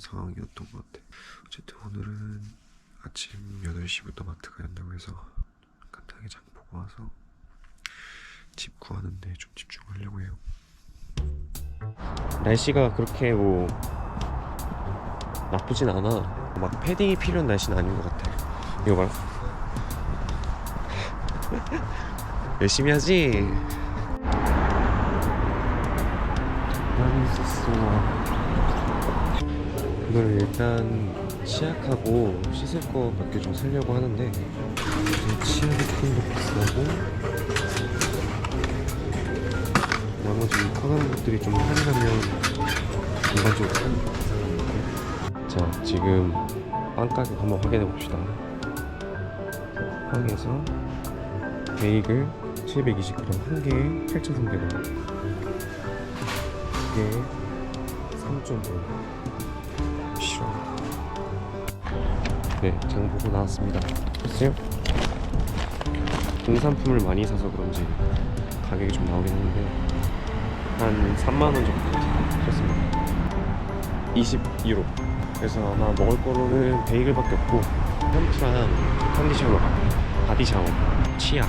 상황이었던 것 같아. 어쨌든 오늘은 아침 8시부터 마트가 연다고 해서 간단하게 장 보고 와서 집 구하는데 좀 집중하려고 해요. 날씨가 그렇게 뭐 나쁘진 않아. 막 패딩이 필요한 날씨는 아닌 것 같아. 이거 봐요. 열심히 하지. 나는 있었어. 오늘 일단 치약하고 씻을 개좀 사려고 하는데 이제 치약 제품도 비싸고 나머지 편한 것들이 좀 할인하면 좀 비싸는데 자 지금 빵 가격 한번 확인해 봅시다. 빵에서 베이글 720g 한 개에 8,300원 이게 3.5 네 장 보고 나왔습니다. 됐어요? 공산품을 많이 사서 그런지 가격이 좀 나오긴 했는데 한 3만 원 정도 썼습니다. 22유로. 그래서 아마 먹을 거로는 베이글밖에 없고 샴푸랑 컨디셔너 바디 샤워 치약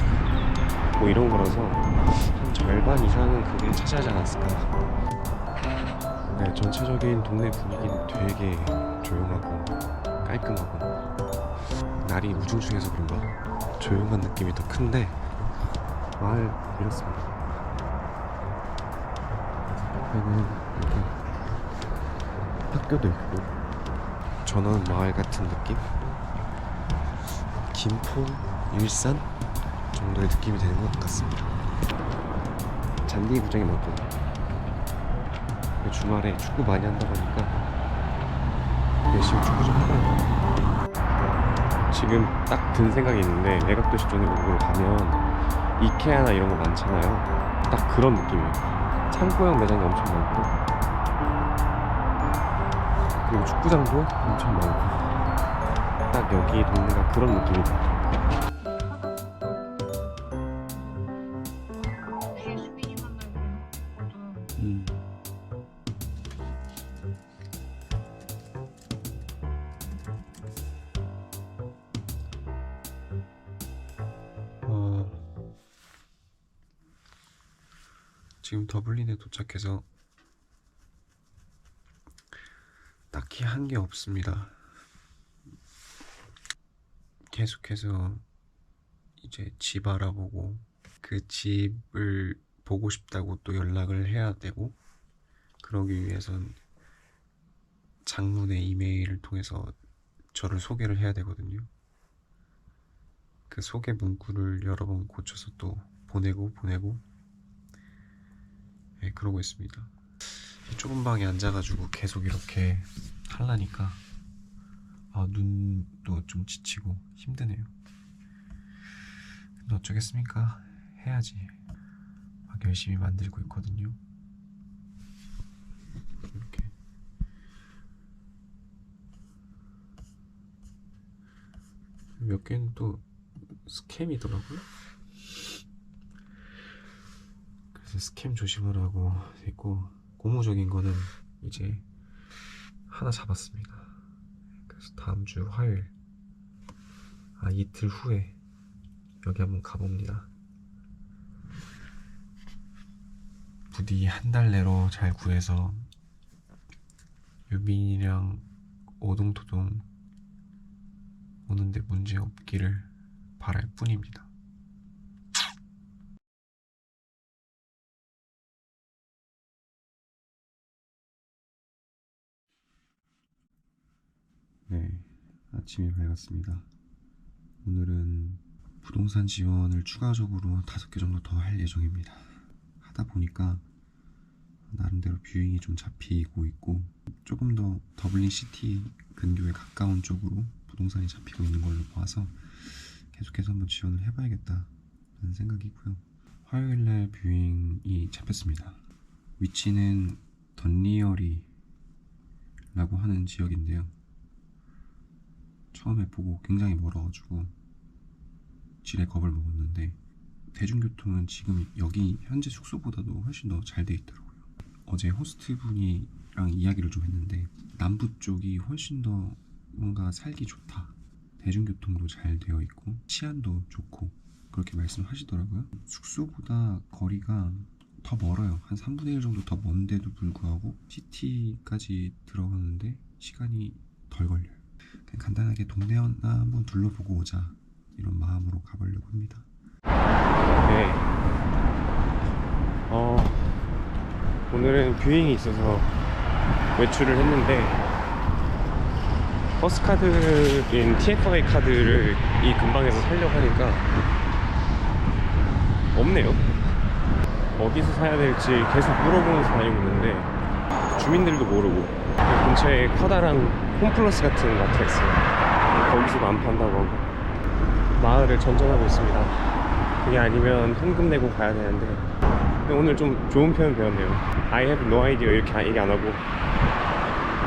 뭐 이런 거라서 한 절반 이상은 그게 차지하지 않았을까. 네, 전체적인 동네 분위기는 되게 조용하고 깔끔하고 날이 우중충해서 그런가 조용한 느낌이 더 큰데 마을 이렇습니다 옆에는 이렇게 학교도 있고 전원 마을 같은 느낌? 김포, 일산 정도의 느낌이 되는 것 같습니다. 잔디 구장이 많거든요. 주말에 축구 많이 한다 보니까 열심히 축구 좀 해봐요. 지금 딱 든 생각이 있는데 외곽도시 쪽으로 가면 이케아나 이런 거 많잖아요. 딱 그런 느낌이에요. 창고형 매장이 엄청 많고 그리고 축구장도 엄청 많고 딱 여기 동네가 그런 느낌이다 딱히 한 게 없습니다. 계속해서 이제 집 알아보고 그 집을 보고 싶다고 또 연락을 해야 되고 그러기 위해선 장문의 이메일을 통해서 저를 소개를 해야 되거든요. 그 소개 문구를 여러 번 고쳐서 또 보내고 보내고 네, 그러고 있습니다. 이 좁은 방에 앉아가지고 계속 이렇게 하려니까 아, 눈도 좀 지치고 힘드네요. 근데 어쩌겠습니까? 해야지. 막 열심히 만들고 있거든요. 이렇게. 몇 개는 또 스캠이더라고요. 그래서 스캠 조심하라고 돼 있고 고무적인 거는 이제 하나 잡았습니다. 그래서 다음 주 화요일 아 이틀 후에 여기 한번 가봅니다. 부디 한 달 내로 잘 구해서 유빈이랑 오동토동 오는데 문제 없기를 바랄 뿐입니다. 네, 아침이 밝았습니다. 오늘은 부동산 지원을 추가적으로 다섯 개 정도 더 할 예정입니다. 하다 보니까 나름대로 뷰잉이 좀 잡히고 있고 조금 더 더블린 시티 근교에 가까운 쪽으로 부동산이 잡히고 있는 걸로 봐서 계속해서 한번 지원을 해봐야겠다는 생각이고요. 화요일 날 뷰잉이 잡혔습니다. 위치는 던리어리라고 하는 지역인데요. 처음에 보고 굉장히 멀어가지고 지레 겁을 먹었는데 대중교통은 지금 여기 현재 숙소보다도 훨씬 더 잘 돼 있더라고요. 어제 호스트 분이 이야기를 좀 했는데 남부 쪽이 훨씬 더 뭔가 살기 좋다. 대중교통도 잘 되어 있고 치안도 좋고 그렇게 말씀하시더라고요. 숙소보다 거리가 더 멀어요. 한 3분의 1 정도 더 먼데도 불구하고 시티까지 들어가는데 시간이 덜 걸려요. 간단하게 동네 한번 둘러보고 오자 이런 마음으로 가보려고 합니다. 네. 어, 오늘은 뷰잉이 있어서 외출을 했는데 버스 카드인 TFI 카드를 이 근방에서 살려고 하니까 없네요. 어디서 사야 될지 계속 물어보면서 다니고 있는데 주민들도 모르고 그 근처에 커다란 홈플러스 같은 있어요. 거기서도 안 판다고 하고 마을을 전전하고 있습니다. 그게 아니면 현금 내고 가야 되는데 오늘 좀 좋은 표현 배웠네요. I have no idea 이렇게 얘기 안 하고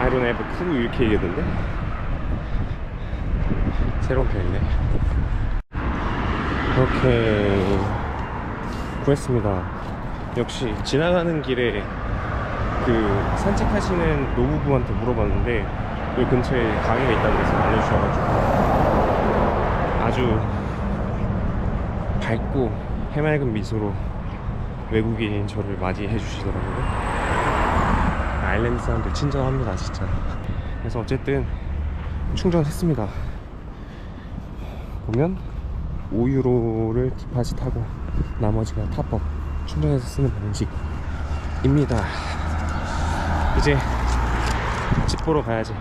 I don't have a clue 이렇게 얘기하던데 새로운 표현이네. 이렇게 구했습니다. 역시 지나가는 길에 그 산책하시는 노부부한테 물어봤는데 여기 근처에 가게가 있다고 해서 알려주셔가지고 아주 밝고 해맑은 미소로 외국인인 저를 맞이해 주시더라고요. 아일랜드 사람들 친절합니다, 진짜. 그래서 어쨌든 충전했습니다. 보면 5유로를 디파짓 하고 나머지가 탑업 충전해서 쓰는 방식입니다. 이제 집 보러 가야지.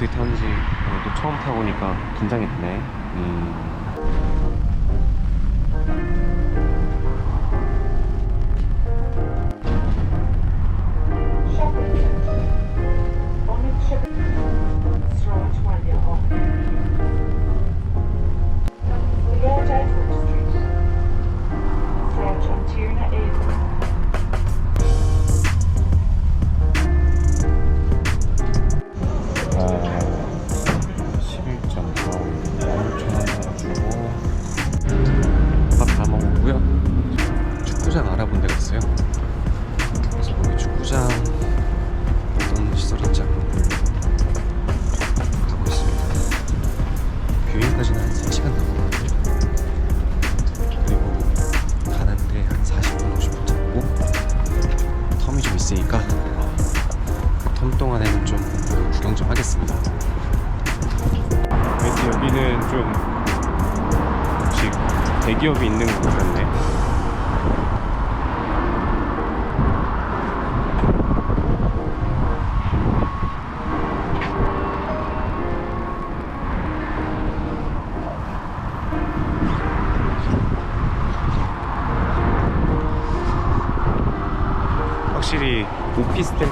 어떻게 타는지 오늘도 처음 타보니까 긴장이 되네. 음.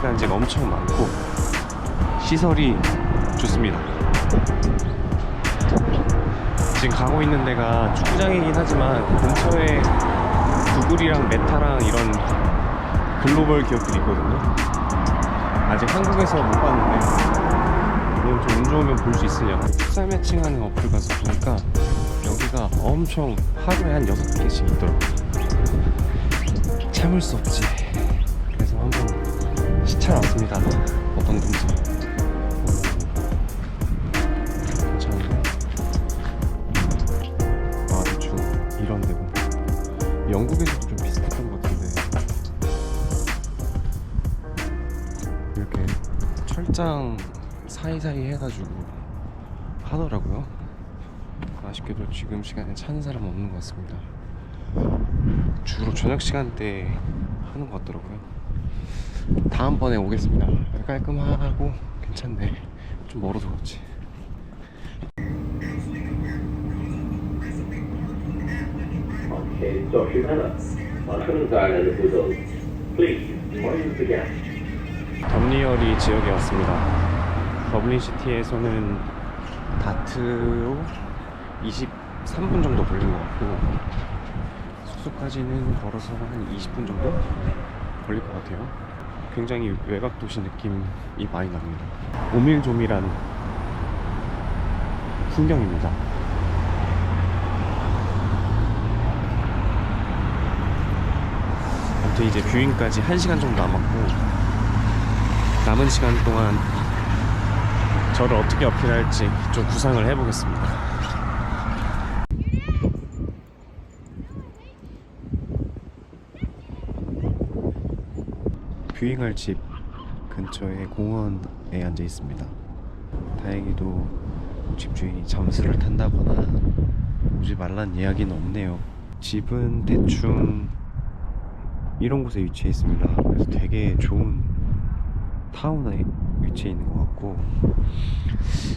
단지가 엄청 많고 시설이 좋습니다. 지금 가고 있는 데가 축구장이긴 하지만 근처에 구글이랑 메타랑 이런 글로벌 기업들이 있거든요. 아직 한국에서 못 봤는데 오늘 좀 운 좋으면 볼 수 있으냐고 풋살 매칭하는 어플 가서 보니까 여기가 엄청 하루에 한 6개씩 있더라고요. 참을 수 없지. 시찰 왔습니다. 어떤. 괜찮은데? 아. 영국에서도 좀 비슷했던 것 같은데. 이렇게 철장 사이사이 해가지고 하더라고요. 아쉽게도 지금 시간에 차는 사람 없는 것 같습니다. 주로 저녁 시간대 하는 것 같더라고요. 다음번에 오겠습니다. 깔끔하고 괜찮네. 좀 멀어서 그렇지. 덤리어리 지역에 왔습니다. 더블린시티에서는 다트로 23분 정도 걸린 것 같고 숙소까지는 걸어서 한 20분 정도 걸릴 것 같아요. 굉장히 외곽 도시 느낌이 많이 납니다. 오밀조밀한 풍경입니다. 아무튼 이제 뷰잉까지 1시간 정도 남았고 남은 시간 동안 저를 어떻게 어필할지 좀 구상을 해보겠습니다. 뷰잉할 집 근처에 공원에 앉아 있습니다. 다행히도 집 주인이 잠수를 탄다거나 오지 말란 이야기는 없네요. 집은 대충 이런 곳에 위치해 있습니다. 그래서 되게 좋은 타운에 위치해 있는 것 같고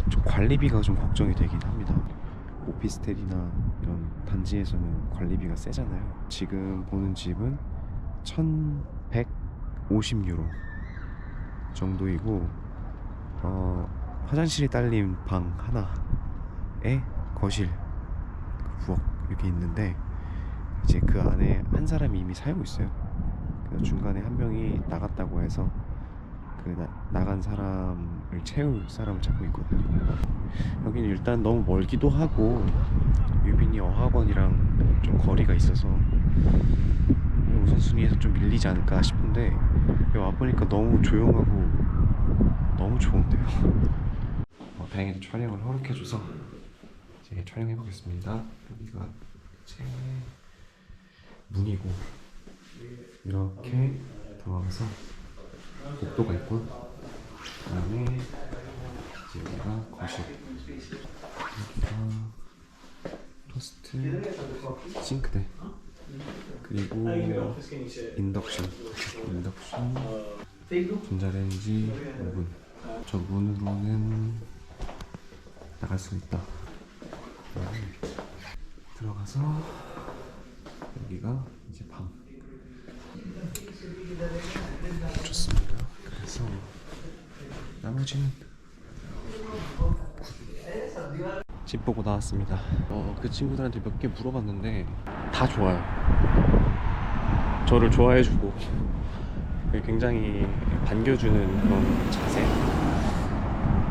좀 관리비가 좀 걱정이 되긴 합니다. 오피스텔이나 이런 단지에서는 관리비가 세잖아요. 지금 보는 집은 1,150유로 정도이고 어, 화장실이 딸린 방 하나에 거실, 그 부엌 이렇게 있는데 이제 그 안에 한 사람이 이미 살고 있어요. 그래서 중간에 한 명이 나갔다고 해서 그 나, 나간 사람을 채울 사람을 찾고 있거든요. 여기는 일단 너무 멀기도 하고 유빈이 어학원이랑 좀 거리가 있어서 우선순위에서 좀 밀리지 않을까 싶은데 와보니까 너무 조용하고 너무 좋은데요. 어, 다행히도 촬영을 허락해줘서 이제 촬영해 보겠습니다. 여기가 제 문이고 이렇게 들어가서 복도가 있고 그 다음에 이제 여기가 거실 여기가 토스트 싱크대 그리고 인덕션. 인덕션. 전자레인지 오븐. 저 문으로는 나갈 수 있다. 들어가서 여기가 이제 방 좋습니다. 그래서 나머지는 집 보고 나왔습니다. 어, 그 친구들한테 몇 개 물어봤는데 다 좋아요. 저를 좋아해주고 굉장히 반겨주는 그런 자세.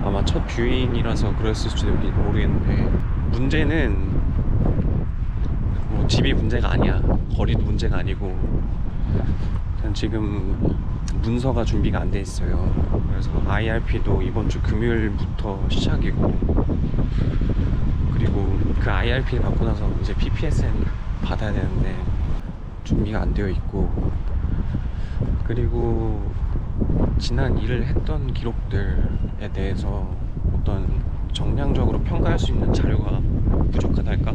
아마 첫 뷰잉이라서 그랬을지도 모르겠는데 문제는 뭐 집이 문제가 아니야. 거리도 문제가 아니고 그냥 지금 문서가 준비가 안 돼 있어요. 그래서 IRP도 이번 주 금요일부터 시작이고 그리고 그 IRP를 받고 나서 이제 PPSN 받아야 되는데 준비가 안 되어 있고. 그리고 지난 일을 했던 기록들에 대해서 어떤 정량적으로 평가할 수 있는 자료가 부족하달까?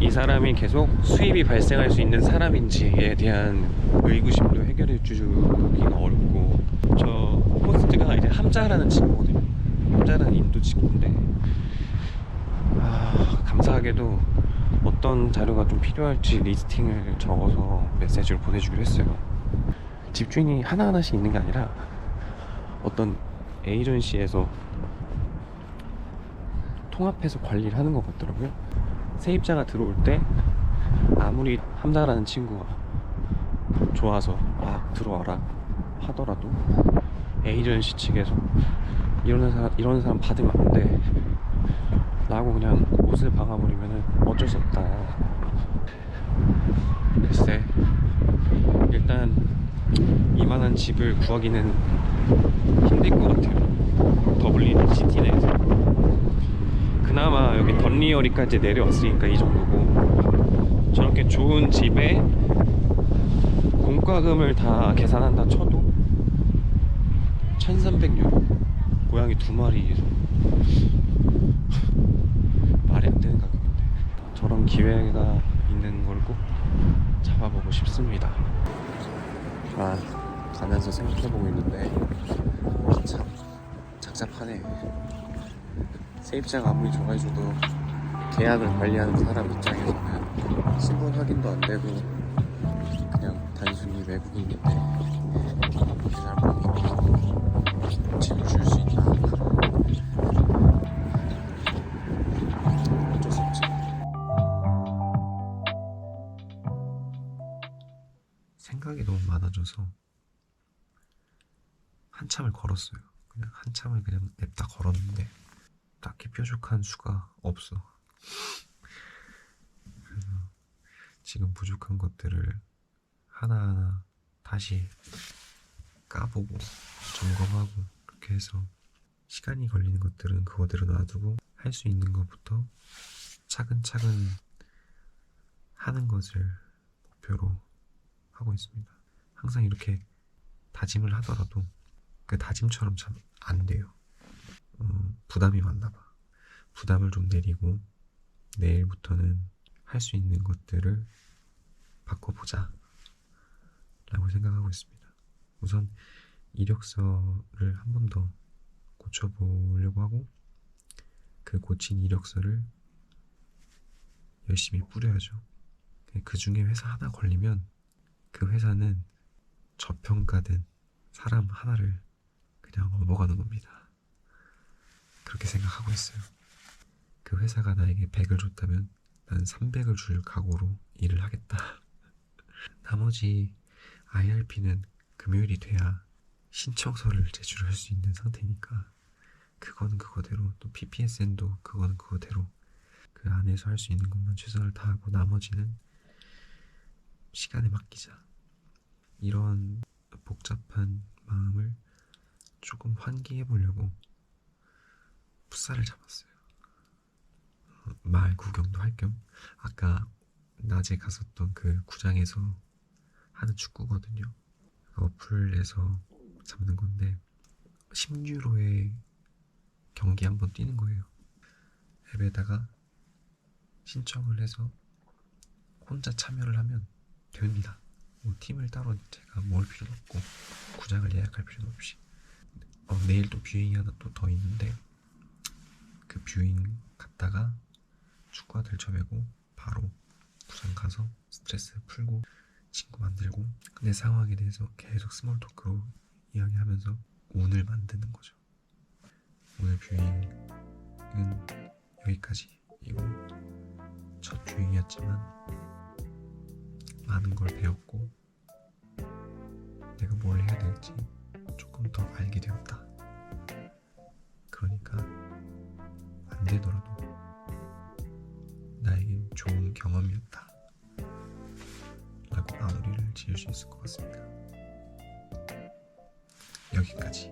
이 사람이 계속 수입이 발생할 수 있는 사람인지에 대한 의구심도 해결해 주기가 어렵고. 저 호스트가 이제 함자라는 친구거든요. 함자라는 인도 친구인데 아, 감사하게도 어떤 자료가 좀 필요할지 리스팅을 적어서 메시지를 보내주기로 했어요 집주인이 하나하나씩 있는 게 아니라 어떤 에이전시에서 통합해서 관리를 하는 것 같더라고요. 세입자가 들어올 때 아무리 함자라는 친구가 좋아서 아 들어와라 하더라도 에이전시 측에서 이런 사람 이런 사람 받으면 안 돼. 라고 그냥 옷을 박아버리면은 어쩔 수 없다. 글쎄 일단 이만한 집을 구하기는 힘들 것 같아요. 더블린 시티 내에서. 그나마 여기 던리어리까지 내려왔으니까 이 정도고 저렇게 좋은 집에 공과금을 다 계산한다 쳐도 1300유로 고양이 두 마리에서 말이 안 되는 가격인데 저런 기회가 있는 걸 꼭 잡아보고 싶습니다. 아 가면서 생각해보고 있는데 참 작잡하네. 세입자가 아무리 좋아해줘도 계약을 관리하는 사람 입장에서는 신분 확인도 안 되고 그냥 단순히 외국인인데 사람을 짊어질 수 있나 많아져서 한참을 걸었어요 그냥 한참을 그냥 냅다 걸었는데 딱히 뾰족한 수가 없어 그래서 지금 부족한 것들을 하나하나 다시 까보고 점검하고 그렇게 해서 시간이 걸리는 것들은 그거대로 놔두고 할 수 있는 것부터 차근차근 하는 것을 목표로 하고 있습니다. 항상 이렇게 다짐을 하더라도 그 다짐처럼 참 안 돼요. 어, 부담이 많나 봐. 부담을 좀 내리고 내일부터는 할 수 있는 것들을 바꿔보자 라고 생각하고 있습니다. 우선 이력서를 한 번 더 고쳐보려고 하고 그 고친 이력서를 열심히 뿌려야죠. 그 중에 회사 하나 걸리면 그 회사는 저평가된 사람 하나를 그냥 업어가는 겁니다. 그렇게 생각하고 있어요. 그 회사가 나에게 100을 줬다면 난 300을 줄 각오로 일을 하겠다. 나머지 IRP는 금요일이 돼야 신청서를 제출할 수 있는 상태니까 그건 그거대로 또 PPSN도 그건 그거대로 그 안에서 할 수 있는 것만 최선을 다하고 나머지는 시간에 맡기자 이런 복잡한 마음을 조금 환기해 보려고 풋살을 잡았어요 어, 마을 구경도 할 겸 아까 낮에 갔었던 그 구장에서 하는 축구거든요. 어플에서 잡는 건데 10유로에 경기 한번 뛰는 거예요. 앱에다가 신청을 해서 혼자 참여를 하면 됩니다. 뭐 팀을 따로 제가 모을 필요는 없고 구장을 예약할 필요는 없이 어, 내일 또 뷰잉이 하나 또 더 있는데 그 뷰잉 갔다가 축구가 들쳐매고 바로 부산 가서 스트레스 풀고 친구 만들고 내 상황에 대해서 계속 스몰 토크로 이야기하면서 운을 만드는 거죠. 오늘 뷰잉은 여기까지이고 첫 뷰잉이었지만 많은 걸 배웠고 내가 뭘 해야 될지 조금 더 알게 되었다. 그러니까 안 되더라도 나에겐 좋은 경험이었다. 라고 마무리를 지을 수 있을 것 같습니다. 여기까지.